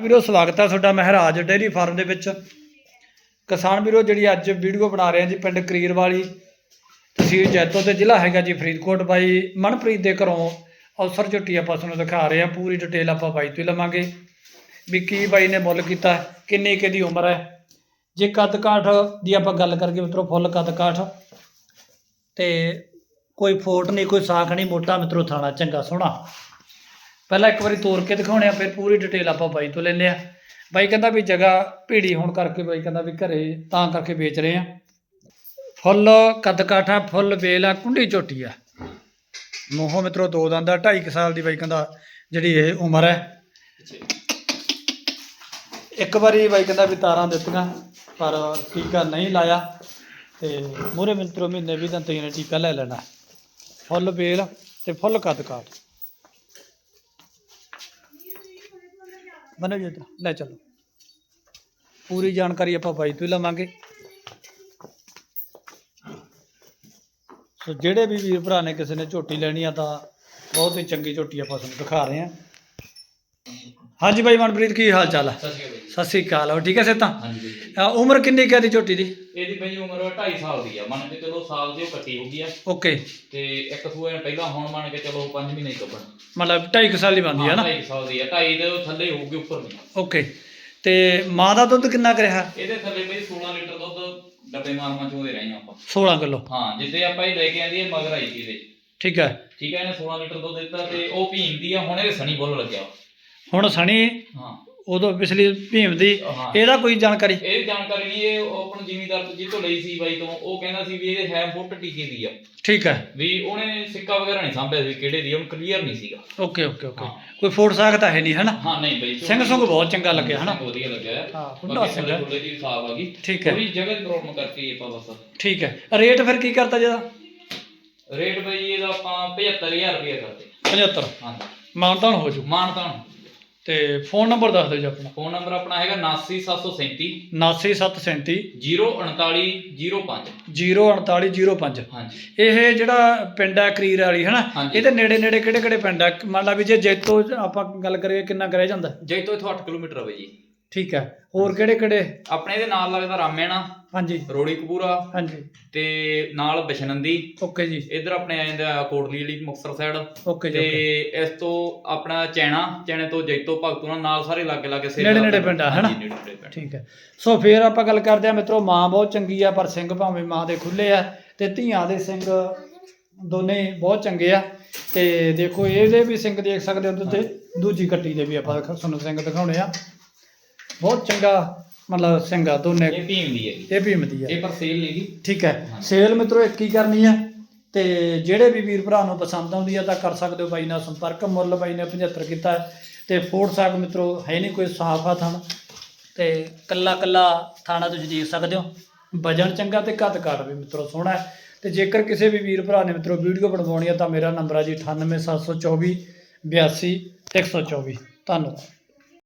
ਵੀਰੋ, ਸਵਾਗਤ ਹੈ ਤੁਹਾਡਾ ਮਹਿਰਾਜ ਡੇਅਰੀ ਫਾਰਮ ਦੇ ਵਿੱਚ। ਕਿਸਾਨ ਵੀਰੋ, ਜਿਹੜੀ ਅੱਜ ਵੀਡੀਓ ਬਣਾ ਰਹੇ ਹਾਂ ਜੀ ਪਿੰਡ ਕਰੀਰ ਵਾਲੀ ਤਹਿਸੀਲ ਜੈਤੋ ਤੇ ਜ਼ਿਲ੍ਹਾ ਹੈਗਾ ਜੀ ਫਰੀਦਕੋਟ। ਬਾਈ ਮਨਪ੍ਰੀਤ ਦੇ ਘਰੋਂ ਅਵਸਰ ਝੁੱਟੀ ਆਪਾਂ ਤੁਹਾਨੂੰ ਦਿਖਾ ਰਹੇ ਹਾਂ। ਪੂਰੀ ਡਿਟੇਲ ਆਪਾਂ ਬਾਈ ਤੋਂ ਹੀ ਲਵਾਂਗੇ। ਵੀ ਕੀ ਬਾਈ ਨੇ ਮੁੱਲ ਕੀਤਾ, ਕਿੰਨੀ ਕਿਹਦੀ ਉਮਰ ਹੈ? ਜੇ ਕੱਦ ਕਾਠ ਦੀ ਆਪਾਂ ਗੱਲ ਕਰੀਏ ਮਿੱਤਰੋ, ਫੁੱਲ ਕੱਦ ਕਾਠ। ਤੇ ਕੋਈ ਫੋਟ ਨਹੀਂ, ਕੋਈ ਸਾਖ ਨਹੀਂ, ਮੋਟਾ ਮਿੱਤਰੋ, ਥਾਣਾ ਚੰਗਾ ਸੋਹਣਾ। ਪਹਿਲਾਂ ਇੱਕ ਵਾਰੀ ਤੋਰ ਕੇ ਦਿਖਾਉਣੇ ਆ, ਫਿਰ ਪੂਰੀ ਡਿਟੇਲ ਆਪਾਂ ਬਾਈ ਤੋਂ ਲੈਂਦੇ ਆ। ਬਾਈ ਕਹਿੰਦਾ ਵੀ ਜਗ੍ਹਾ ਭੀੜੀ ਹੋਣ ਕਰਕੇ ਬਾਈ ਕਹਿੰਦਾ ਵੀ ਘਰੇ, ਤਾਂ ਕਰਕੇ ਵੇਚ ਰਹੇ ਆ। ਫੁੱਲ ਕੱਦ ਕਾਠਾ ਫੁੱਲ ਵੇਲ ਆ, ਕੁੰਡੀ ਝੋਟੀ ਆ। ਮੂੰਹੋਂ ਮਿੱਤਰੋ, ਦੋ ਦੰਦਾ 2.5 ਸਾਲ ਦੀ ਬਾਈ ਕਹਿੰਦਾ ਜਿਹੜੀ ਇਹ ਉਮਰ ਹੈ। ਇੱਕ ਵਾਰੀ ਬਾਈ ਕਹਿੰਦਾ ਵੀ ਤਾਰਾਂ ਦਿੱਤੀਆਂ, ਪਰ ਟੀਕਾ ਨਹੀਂ ਲਾਇਆ। ਤੇ ਮੂਰੇ ਮਿੱਤਰੋ, ਮਹੀਨੇ ਵੀ ਦਿਨ ਤੀਨ ਟੀਕਾ ਲੈ ਲੈਣਾ। ਫੁੱਲ ਵੇਲ ਤੇ ਫੁੱਲ ਕੱਦ ਕਾਠ ਬਨੋ ਜੀ ਇੱਧਰ, ਲੈ ਚਲੋ। ਪੂਰੀ ਜਾਣਕਾਰੀ ਆਪਾਂ ਬਾਈ ਤੋਂ ਹੀ ਲਵਾਂਗੇ। ਸੋ ਜਿਹੜੇ ਵੀ ਵੀਰ ਭਰਾ ਨੇ ਕਿਸੇ ਨੇ ਝੋਟੀ ਲੈਣੀ ਆ ਤਾਂ ਬਹੁਤ ਹੀ ਚੰਗੀ ਝੋਟੀ ਆਪਾਂ ਤੁਹਾਨੂੰ ਦਿਖਾ ਰਹੇ ਹਾਂ। ਹਾਂਜੀ ਬਾਈ ਮਨਪ੍ਰੀਤ ਕੀ ਹਾਲ ਚਾਲ ਹੈ ਸਤਿ ਸ਼੍ਰੀ ਅਕਾਲ ਸਤਿ ਸ੍ਰੀ ਅਕਾਲ ਹੋਰ ਠੀਕ ਹੈ ਸੇਤਾ ਹਾਂਜੀ। ਜੀ ਉਮਰ ਕਿੰਨੀ ਕੁ ਹੈ ਦੀ ਝੋਟੀ ਦੀ? ਇਹਦੀ ਬਈ ਉਮਰ 2.5 ਸਾਲ ਦੀ ਆ ਮੰਨ ਕੇ ਚਲੋ ਸਾਲ ਦੀ ਉਹ ਕੱਟੀ ਹੋ ਗਈ ਆ। ਓਕੇ। ਤੇ ਇੱਕ ਸੂਏ ਪਹਿਲਾਂ ਹੁਣ ਮੰਨ ਕੇ ਚਲੋ 5 ਮਹੀਨੇ ਕੱਢਣ ਮਤਲਬ 2.5 ਸਾਲ ਦੀ ਬੰਦੀ ਹੈ ਨਾ 2.5 ਸਾਲ ਦੀ ਆ 2.5 ਦੇ ਥੱਲੇ ਹੋਊਗੀ ਉੱਪਰ ਨਹੀਂ ਓਕੇ। ਤੇ ਮਾਂ ਦਾ ਦੁੱਧ ਕਿੰਨਾ ਕੁ ਰਿਹਾ? ਇਹਦੇ ਥੱਲੇ ਬਈ 16 ਲੀਟਰ ਦੁੱਧ ਡੱਬੇ ਮਾਰਮਾ ਚੋਦੇ ਰਹੇ ਆਪਾਂ। 16 ਕਿਲੋ। ਹਾਂ ਜਿੱਦੇ ਆਪਾਂ ਇਹ ਲੈ ਕੇ ਆਂਦੀ ਇਹ ਮਗਰ ਆਈ ਸੀ ਇਹਦੇ। ਠੀਕ ਹੈ ਠੀਕ ਹੈ ਇਹਨੇ 16 ਲੀਟਰ ਦੁੱਧ ਦਿੱਤਾ ਤੇ ਉਹ ਭੀਮ ਦੀ ਆ ਹੁਣ ਇਹਦੇ ਸਣੀ ਬੋਲ ਲੱਗਿਆ। ਹੁਣ ਸਣੀ ਹਾਂ। ਉਦੋਂ ਪਿਛਲੀ ਭੀਮ ਦੀ ਹਾਂ। ਇਹਦਾ ਕੋਈ ਜਾਣਕਾਰੀ? ਇਹ ਜਾਣਕਾਰੀ ਨਹੀਂ ਇਹ ਆਪਣ ਜ਼ਿਮੀਦਾਰ ਤੋਂ ਜਿੱਤੋਂ ਲਈ ਸੀ ਬਾਈ ਤੋਂ ਉਹ ਕਹਿੰਦਾ ਸੀ ਵੀ ਇਹ ਹੈ ਫੁੱਟ ਟੀਕੇ ਦੀ ਆ। ਠੀਕ ਹੈ। ਵੀ ਉਹਨੇ ਸਿੱਕਾ ਵਗੈਰਾ ਨਹੀਂ ਸਾਂਭਿਆ ਸੀ ਕਿਹੜੇ ਦੀ ਉਹਨੂੰ ਕਲੀਅਰ ਨਹੀਂ ਸੀਗਾ। Okay okay okay. ਹਾਂ। ਕੋਈ ਫੋੜ ਸਾਖ ਤਾਂ ਹੈ ਨਹੀਂ ਹਨਾ? ਹਾਂ ਨਹੀਂ ਬਈ ਸਿੰਘ ਸੁੰਗ ਬਹੁਤ ਚੰਗਾ ਲੱਗਿਆ ਹਨਾ? ਵਧੀਆ ਲੱਗਿਆ। ਹੈ। ਹਾਂ, ਖੁੱਲ੍ਹਾ ਬਾਕੀ ਸਿੰਘ ਹੈ। ਦੀ ਸਾਫ਼ ਆ ਗਈ। ਠੀਕ ਹੈ। ਥੋੜੀ ਜਗ੍ਹਾ ਦੀ ਪ੍ਰੋਬਲਮ ਕਰਕੇ ਹੀ ਆਪਾਂ ਬਸ। ਠੀਕ ਹੈ। ਰੇਟ ਫਿਰ ਕੀ ਕਰਤਾ ਜਿਹਦਾ? ਰੇਟ ਬਈ ਇਹਦਾ ਆਪਾਂ 75000 ਰੁਪਏ ਕਰਦੇ। 75 ਹਾਂਜੀ ਮਾਨਤਾਨ ਹੋ ਜੂ। ਮਾਨਤਾਨ। ਤੇ ਫੋਨ ਨੰਬਰ ਦੱਸ ਦਿਓ ਜੀ ਆਪਣਾ। ਫੋਨ ਨੰਬਰ ਆਪਣਾ ਹੈਗਾ 89737 79737 03905 04805 ਹਾਂਜੀ। ਇਹ ਜਿਹੜਾ ਪਿੰਡ ਹੈ ਕਰੀਰ ਵਾਲੀ ਹਨਾ? ਹਾਂਜੀ। ਇਹਦੇ ਨੇੜੇ ਨੇੜੇ ਕਿਹੜੇ ਕਿਹੜੇ ਪਿੰਡ ਆ? ਮੰਨ ਲਾ ਵੀ ਜੇ ਜੈਤੋ ਆਪਾਂ ਗੱਲ ਕਰੀਏ ਕਿੰਨਾ ਕਰਿਆ ਜਾਂਦਾ? ਜੈ ਤੋਂ ਇਥੋਂ 8 ਕਿਲੋਮੀਟਰ ਹੋਵੇ ਜੀ। ਠੀਕ ਹੈ। ਹੋਰ ਕਿਹੜੇ ਕਿਹੜੇ? ਆਪਣੇ ਇਹਦੇ ਨਾਲ ਲੱਗਦਾ ਰਾਮੇਣਾ ਹਾਂਜੀ। ਰੋੜੀ ਕਪੂਰਾ ਹਾਂਜੀ। ਤੇ ਨਾਲ ਬਿਸ਼ਨੰਦੀ। ਓਕੇ ਜੀ। ਇਧਰ ਆਪਣੇ ਆ ਜਾਂਦਾ ਕੋਟਲੀ ਵਾਲੀ ਮੁਕਤਸਰ ਸਾਈਡ ਓਕੇ ਜੀ ਤੇ। ਇਸ ਤੋਂ ਆਪਣਾ ਚੈਣਾ ਚੈਣੇ ਤੋਂ ਜੈਤੋ ਭਗਤੂਣਾ ਨਾਲ ਸਾਰੇ ਲਾਗੇ ਲਾਗੇ ਸੇ ਨੇੜੇ ਨੇੜੇ ਪਿੰਡ ਆ, ਹਨਾ? ਠੀਕ ਹੈ। ਸੋ ਫਿਰ ਆਪਾਂ ਗੱਲ ਕਰਦੇ ਆ ਮਿੱਤਰੋ ਮਾਂ ਬਹੁਤ ਚੰਗੀ ਆ ਪਰ ਸਿੰਘ ਭਾਵੇਂ ਮਾਂ ਦੇ ਖੁੱਲੇ ਆ ਤੇ ਧੀਆਂ ਦੇ ਸਿੰਘ ਦੋਨੇ ਬਹੁਤ ਚੰਗੇ ਆ। ਤੇ ਦੇਖੋ ਇਹਦੇ ਵੀ ਸਿੰਘ ਦੇਖ ਸਕਦੇ ਹੋ ਤੇ ਦੂਜੀ ਕੱਟੀ ਦੇ ਵੀ ਆਪਾਂ ਤੁਹਾਨੂੰ ਸਿੰਘ ਦਿਖਾਉਣੇ ਆ। ਬਹੁਤ ਚੰਗਾ ਮਤਲਬ ਸਿੰਘ ਆ ਦੋਨੇ। ਇਹ ਭੀਮ ਦੀ ਹੈ ਜੀ ਇਹ ਵੀ ਮਦੀ ਆ ਇਹ ਪਰ ਸੇਲ ਨਹੀਂ ਗੀ ਠੀਕ ਹੈ। ਸੇਲ ਮਿੱਤਰੋ ਇੱਕ ਹੀ ਕਰਨੀ ਆ ਤੇ ਜਿਹੜੇ ਵੀ ਵੀਰ ਭਰਾ ਨੂੰ ਪਸੰਦ ਆਉਂਦੀ ਆ ਤਾਂ ਕਰ ਸਕਦੇ ਹੋ ਬਾਈ ਨਾਲ ਸੰਪਰਕ। ਮੁੱਲ ਬਾਈ ਨੇ 75 ਕੀਤਾ ਹੈ। ਤੇ ਫੋੜ ਸਾਗ ਮਿੱਤਰੋ ਹੈ ਨਹੀਂ ਕੋਈ ਸਾਫਾ ਥਣ। ਤੇ ਕੱਲਾ ਕੱਲਾ ਥਾਣਾ ਤੁਸੀਂ ਦੇਖ ਸਕਦੇ ਹੋ। ਵਜਨ ਚੰਗਾ ਤੇ ਕੱਦ ਕਾਠ ਵੀ ਮਿੱਤਰੋ ਸੋਹਣਾ ਹੈ। ਤੇ ਜੇਕਰ ਕਿਸੇ ਵੀ ਵੀਰ ਭਰਾ ਨੇ ਮਿੱਤਰੋ ਵੀਡੀਓ ਬਣਵਾਉਣੀ ਆ ਤਾਂ ਮੇਰਾ ਨੰਬਰ ਆ ਜੀ 98724 82 124 ਧੰਨਵਾਦ।